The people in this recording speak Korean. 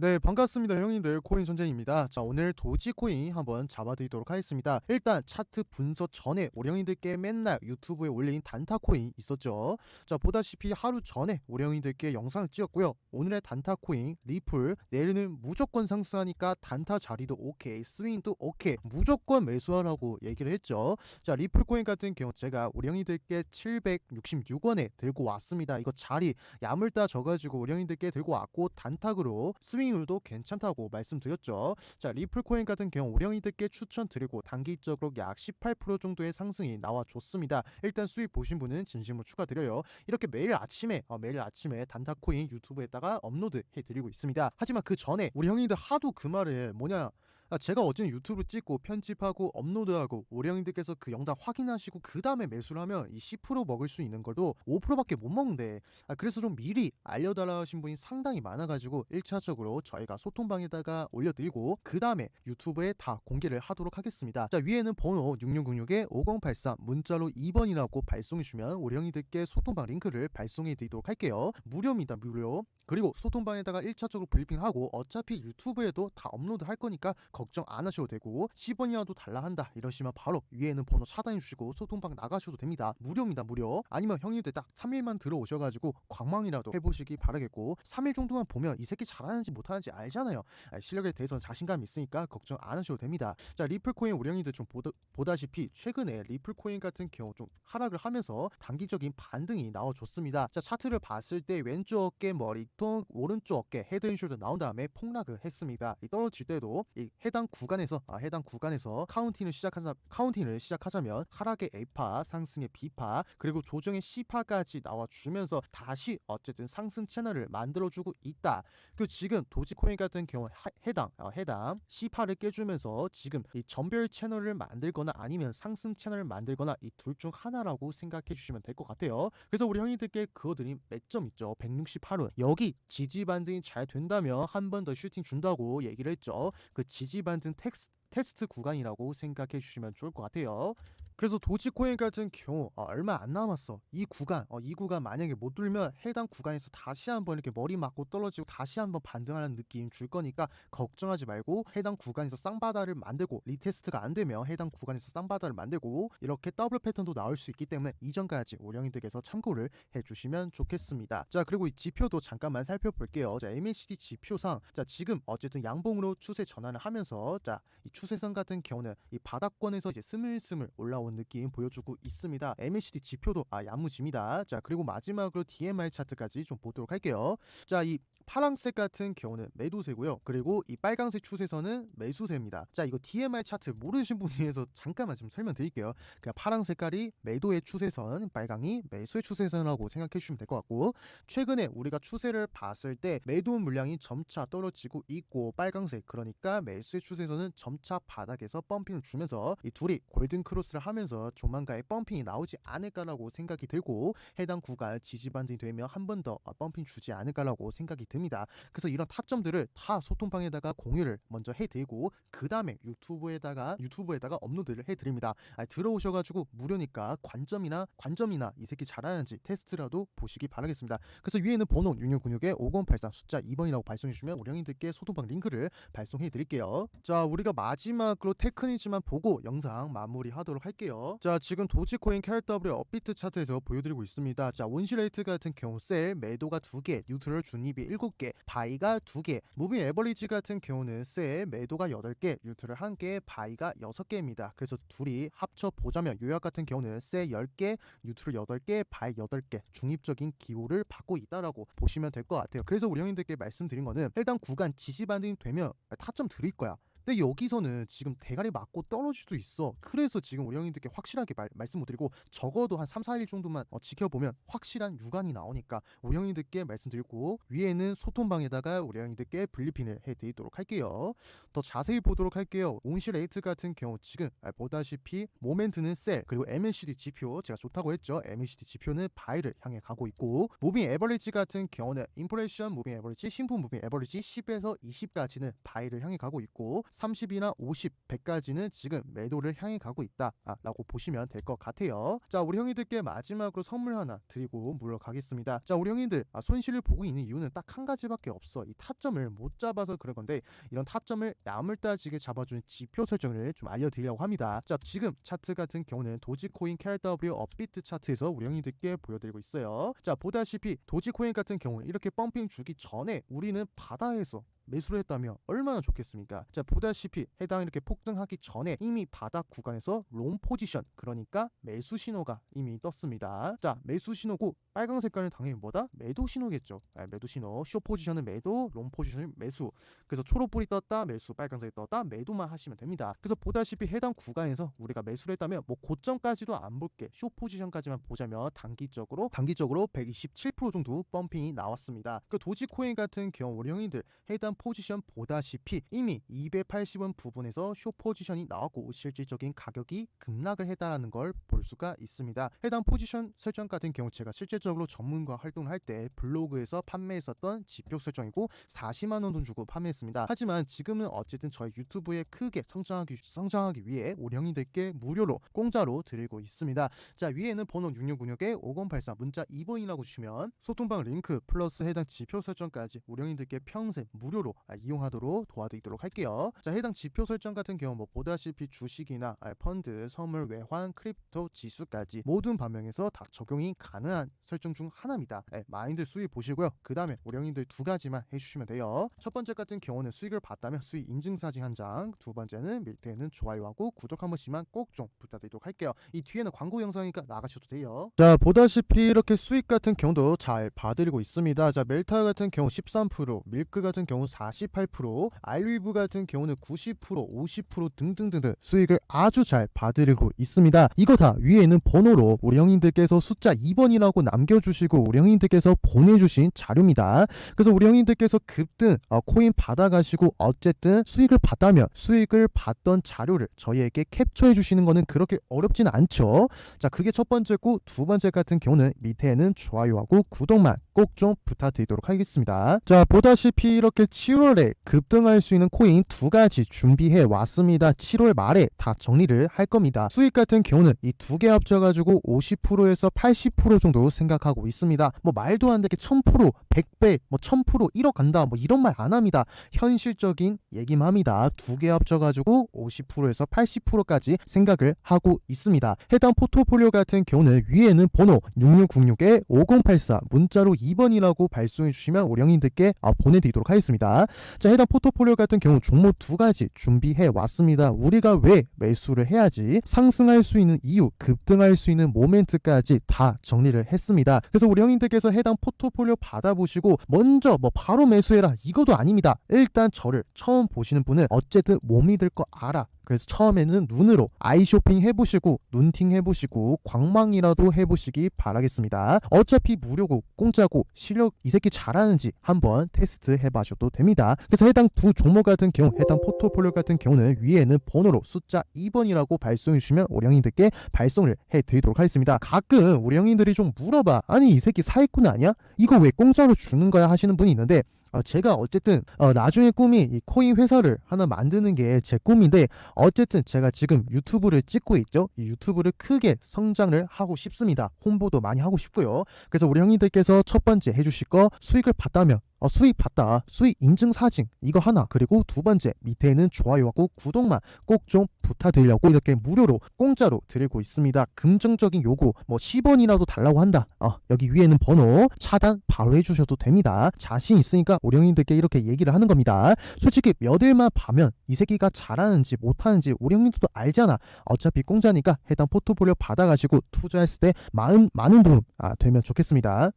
네, 반갑습니다. 형님들. 코인 전쟁입니다. 자, 오늘 도지코인 한번 잡아드리도록 하겠습니다. 일단 차트 분석 전에 우리 형님들께 맨날 유튜브에 올린 단타코인 있었죠. 자, 보다시피 하루 전에 우리 형님들께 영상을 찍었고요. 오늘의 단타코인, 리플, 내일은 무조건 상승하니까 단타 자리도 오케이, 스윙도 오케이, 무조건 매수하라고 얘기를 했죠. 자, 리플 코인 같은 경우 제가 우리 형님들께 766원에 들고 왔습니다. 이거 자리 야물다 져가지고 우리 형님들께 들고 왔고 단탁으로 스윙 률도 괜찮다고 말씀드렸죠. 자 리플코인 같은 경우 형님들께 추천드리고 단기적으로 약 18% 정도의 상승이 나와줬습니다. 일단 수익 보신 분은 진심으로 축하드려요. 이렇게 매일 아침에 어, 매일 아침에 단타코인 유튜브에다가 업로드 해드리고 있습니다. 하지만 그 전에 우리 형님들 하도 그 말을 뭐냐 아, 제가 어제는 유튜브 찍고 편집하고 업로드하고 우리 형님들께서 그 영상 확인하시고 그 다음에 매수를 하면 이 10% 먹을 수 있는 걸도 5%밖에 못 먹는데 아, 그래서 좀 미리 알려달라 하신 분이 상당히 많아가지고 1차적으로 저희가 소통방에다가 올려드리고 그 다음에 유튜브에 다 공개를 하도록 하겠습니다. 자 위에는 번호 6666-5083 문자로 2번이라고 발송해주시면 우리 형님들께 소통방 링크를 발송해드리도록 할게요. 무료입니다 무료. 그리고 소통방에다가 1차적으로 브리핑하고 어차피 유튜브에도 다 업로드 할 거니까 걱정 안 하셔도 되고 10원이라도 달라 한다 이러시면 바로 위에는 번호 차단해 주시고 소통방 나가셔도 됩니다. 무료입니다 무료. 아니면 형님들 딱 3일만 들어오셔가지고 광망이라도 해보시기 바라겠고 3일 정도만 보면 이 새끼 잘하는지 못하는지 알잖아요. 아, 실력에 대해서는 자신감 있으니까 걱정 안 하셔도 됩니다. 자 리플코인 형님들 좀 보다, 보다시피 최근에 리플코인 같은 경우 좀 하락을 하면서 단기적인 반등이 나와줬습니다. 자 차트를 봤을 때 왼쪽 어깨 머리통 오른쪽 어깨 헤드앤숄더 나온 다음에 폭락을 했습니다. 이 떨어질 때도 이 해당 구간에서 아, 해당 구간에서 카운팅을 시작하자 카운팅을 시작하자면 하락의 A파, 상승의 B파, 그리고 조정의 C파까지 나와 주면서 다시 어쨌든 상승 채널을 만들어주고 있다. 그 지금 도지코인 같은 경우 하, 해당 어, 해당 C파를 깨주면서 지금 이 전별 채널을 만들거나 아니면 상승 채널을 만들거나 이 둘 중 하나라고 생각해 주시면 될 것 같아요. 그래서 우리 형님들께 그거들이 몇점 있죠. 168원 여기 지지 반등이 잘 된다면 한 번 더 슈팅 준다고 얘기를 했죠. 그 지지 반등 텍스, 테스트 구간이라고 생각해 주시면 좋을 것 같아요. 그래서 도지코인 같은 경우 어, 얼마 안 남았어. 이 구간, 어, 이 구간 만약에 못 뚫면 해당 구간에서 다시 한번 이렇게 머리 맞고 떨어지고 다시 한번 반등하는 느낌 줄 거니까 걱정하지 말고 해당 구간에서 쌍바다를 만들고 리테스트가 안 되면 해당 구간에서 쌍바다를 만들고 이렇게 더블 패턴도 나올 수 있기 때문에 이전까지 우령이들께서 참고를 해주시면 좋겠습니다. 자 그리고 이 지표도 잠깐만 살펴볼게요. 자 MACD 지표상 자 지금 어쨌든 양봉으로 추세 전환을 하면서 자 이 추세선 같은 경우는 이 바닥권에서 이제 스물스물 올라 온 느낌 보여주고 있습니다. MACD 지표도 아 야무집니다. 자 그리고 마지막으로 DMI 차트까지 좀 보도록 할게요. 자이 파랑색 같은 경우는 매도세고요. 그리고 이 빨강색 추세선은 매수세입니다. 자 이거 DMI 차트 모르신 분이 해서 잠깐만 좀 설명드릴게요. 그냥 파랑 색깔이 매도의 추세선, 빨강이 매수의 추세선이라고 생각해 주시면 될 것 같고 최근에 우리가 추세를 봤을 때 매도 물량이 점차 떨어지고 있고 빨강색 그러니까 매수의 추세선은 점차 바닥에서 펌핑을 주면서 이 둘이 골든 크로스를 하면서 조만간에 펌핑이 나오지 않을까라고 생각이 들고 해당 구간 지지 반등이 되면 한 번 더 펌핑 주지 않을까라고 생각이 듭니다. 그래서 이런 타점들을 다 소통방에다가 공유를 먼저 해드리고 그 다음에 유튜브에다가 유튜브에다가 업로드를 해드립니다. 아, 들어오셔가지고 무료니까 관점이나 관점이나 이 새끼 잘하는지 테스트라도 보시기 바라겠습니다. 그래서 위에는 번호 6696에 5083 숫자 2번이라고 발송해주시면 우리 형님들께 소통방 링크를 발송해드릴게요. 자 우리가 마지막으로 테크니지만 보고 영상 마무리하도록 할게요. 자 지금 도지코인 KRW 업비트 차트에서 보여드리고 있습니다. 자 온시레이트 같은 경우 셀 매도가 2개, 뉴트럴 중립이 7개, 바이가 2개, 무빙 에버리지 같은 경우는 셀 매도가 8개, 뉴트럴 1개, 바이가 6개입니다. 그래서 둘이 합쳐 보자면 요약 같은 경우는 셀 10개, 뉴트럴 8개, 바이 8개 중립적인 기호를 받고 있다라고 보시면 될 것 같아요. 그래서 우리 형님들께 말씀드린 거는 해당 구간 지지 반등이 되면 타점 드릴 거야. 근데 여기서는 지금 대가리 맞고 떨어질 수도 있어. 그래서 지금 우리 형님들께 확실하게 말, 말씀 못 드리고 적어도 한 3, 4일 정도만 어, 지켜보면 확실한 유관이 나오니까 우리 형님들께 말씀드리고 위에는 소통방에다가 우리 형님들께 블리핑을 해드리도록 할게요. 더 자세히 보도록 할게요. 온시 레이트 같은 경우 지금 아, 보다시피 모멘트는 셀 그리고 MACD 지표 제가 좋다고 했죠. MACD 지표는 바이를 향해 가고 있고 무빙 에버리지 같은 경우는 인프레션 무빙 에버리지, 신품 무빙 에버리지 10에서 20까지는 바이를 향해 가고 있고 30이나 50, 100까지는 지금 매도를 향해 가고 있다라고 보시면 될 것 같아요. 자, 우리 형님들께 마지막으로 선물 하나 드리고 물러가겠습니다. 자, 우리 형님들 아, 손실을 보고 있는 이유는 딱 한 가지밖에 없어. 이 타점을 못 잡아서 그런 건데 이런 타점을 야물따지게 잡아주는 지표 설정을 좀 알려드리려고 합니다. 자, 지금 차트 같은 경우는 도지코인 KRW 업비트 차트에서 우리 형님들께 보여드리고 있어요. 자, 보다시피 도지코인 같은 경우 이렇게 펌핑 주기 전에 우리는 바다에서 매수를 했다면 얼마나 좋겠습니까? 자 보다시피 해당 이렇게 폭등하기 전에 이미 바닥 구간에서 롱 포지션 그러니까 매수 신호가 이미 떴습니다. 자 매수 신호고 빨강 색깔은 당연히 뭐다? 매도 신호겠죠. 아, 매도 신호 쇼 포지션은 매도 롱 포지션은 매수 그래서 초록불이 떴다 매수 빨강색이 떴다 매도만 하시면 됩니다. 그래서 보다시피 해당 구간에서 우리가 매수를 했다면 뭐 고점까지도 안 볼게 쇼 포지션까지만 보자면 단기적으로 단기적으로 127% 정도 펌핑이 나왔습니다. 그 도지코인 같은 경우 우리 형님들 해당 포지션 보다시피 이미 280원 부분에서 쇼 포지션이 나왔고 실질적인 가격이 급락을 했다라는 걸 볼 수가 있습니다. 해당 포지션 설정 같은 경우 제가 실제적으로 전문가 활동을 할 때 블로그에서 판매했었던 지표 설정이고 40만 원 돈 주고 판매했습니다. 하지만 지금은 어쨌든 저희 유튜브에 크게 성장하기 성장하기 위해 형님들께 무료로 공짜로 드리고 있습니다. 자 위에는 번호 6696에 5084 문자 2번이라고 주시면 소통방 링크 플러스 해당 지표 설정까지 형님들께 평생 무료로 아, 이용하도록 도와드리도록 할게요. 자 해당 지표 설정 같은 경우 뭐 보다시피 주식이나 아, 펀드, 선물, 외환, 크립토, 지수까지 모든 반면에서 다 적용이 가능한 설정 중 하나입니다. 예, 마인드 수익 보시고요. 그 다음에 우리 형님들 두 가지만 해주시면 돼요. 첫 번째 같은 경우는 수익을 봤다면 수익 인증사진 한 장, 두 번째는 밑에는 좋아요하고 구독 한 번씩만 꼭 좀 부탁드리도록 할게요. 이 뒤에는 광고 영상이니까 나가셔도 돼요. 자 보다시피 이렇게 수익 같은 경우도 잘 봐드리고 있습니다. 자 멜타 같은 경우 13%, 밀크 같은 경우 48%, 알리브 같은 경우는 90%, 50% 등등등등 수익을 아주 잘 봐드리고 있습니다. 이거 다 위에 있는 번호로 우리 형님들께서 숫자 2번이라고 남겨주시고 우리 형님들께서 보내주신 자료입니다. 그래서 우리 형님들께서 급등 어, 코인 받아가시고 어쨌든 수익을 봤다면 수익을 봤던 자료를 저희에게 캡처해 주시는 거는 그렇게 어렵지는 않죠. 자 그게 첫 번째고 두 번째 같은 경우는 밑에는 좋아요하고 구독만 꼭 좀 부탁드리도록 하겠습니다. 자 보다시피 이렇게 7월에 급등할 수 있는 코인 두 가지 준비해 왔습니다. 7월 말에 다 정리를 할 겁니다. 수익 같은 경우는 이 두 개 합쳐가지고 50%에서 80% 정도 생각하고 있습니다. 뭐 말도 안 되게 1000%, 100배, 뭐 1000%, 1억 간다 뭐 이런 말 안 합니다. 현실적인 얘기만 합니다. 두 개 합쳐가지고 50%에서 80%까지 생각을 하고 있습니다. 해당 포트폴리오 같은 경우는 위에는 번호 6606에 5084 문자로 2 번이라고 발송해 주시면 우리 형님들께 아, 보내드리도록 하겠습니다. 자 해당 포트폴리오 같은 경우 종목 두 가지 준비해 왔습니다. 우리가 왜 매수를 해야지 상승할 수 있는 이유, 급등할 수 있는 모멘트까지 다 정리를 했습니다. 그래서 우리 형님들께서 해당 포트폴리오 받아보시고 먼저 뭐 바로 매수해라 이것도 아닙니다. 일단 저를 처음 보시는 분은 어쨌든 못 믿을 거 알아. 그래서 처음에는 눈으로 아이 쇼핑 해보시고 눈팅 해보시고 광망이라도 해보시기 바라겠습니다. 어차피 무료고 공짜고 실력 이 새끼 잘하는지 한번 테스트 해봐셔도 됩니다. 그래서 해당 두 종목 같은 경우 해당 포트폴리오 같은 경우는 위에는 번호로 숫자 2번이라고 발송해 주시면 우리 형님들께 발송을 해드리도록 하겠습니다. 가끔 우리 형님들이 좀 물어봐. 아니 이 새끼 사기꾼 아니야? 이거 왜 공짜로 주는 거야 하시는 분이 있는데 어, 제가 어쨌든 어, 나중에 꿈이 이 코인 회사를 하나 만드는 게 제 꿈인데 어쨌든 제가 지금 유튜브를 찍고 있죠. 이 유튜브를 크게 성장을 하고 싶습니다. 홍보도 많이 하고 싶고요. 그래서 우리 형님들께서 첫 번째 해주실 거 수익을 봤다면 어, 수익 봤다. 수익 인증 사진 이거 하나 그리고 두 번째 밑에는 좋아요하고 구독만 꼭 좀 부탁드리려고 이렇게 무료로 공짜로 드리고 있습니다. 긍정적인 요구 뭐 10원이라도 달라고 한다. 어, 여기 위에는 번호 차단 바로 해주셔도 됩니다. 자신 있으니까 우리 형님들께 이렇게 얘기를 하는 겁니다. 솔직히 몇 일만 봐면 이 새끼가 잘하는지 못하는지 우리 형님들도 알잖아. 어차피 공짜니까 해당 포트폴리오 받아가지고 투자했을 때 마음 많은 도움 아, 되면 좋겠습니다.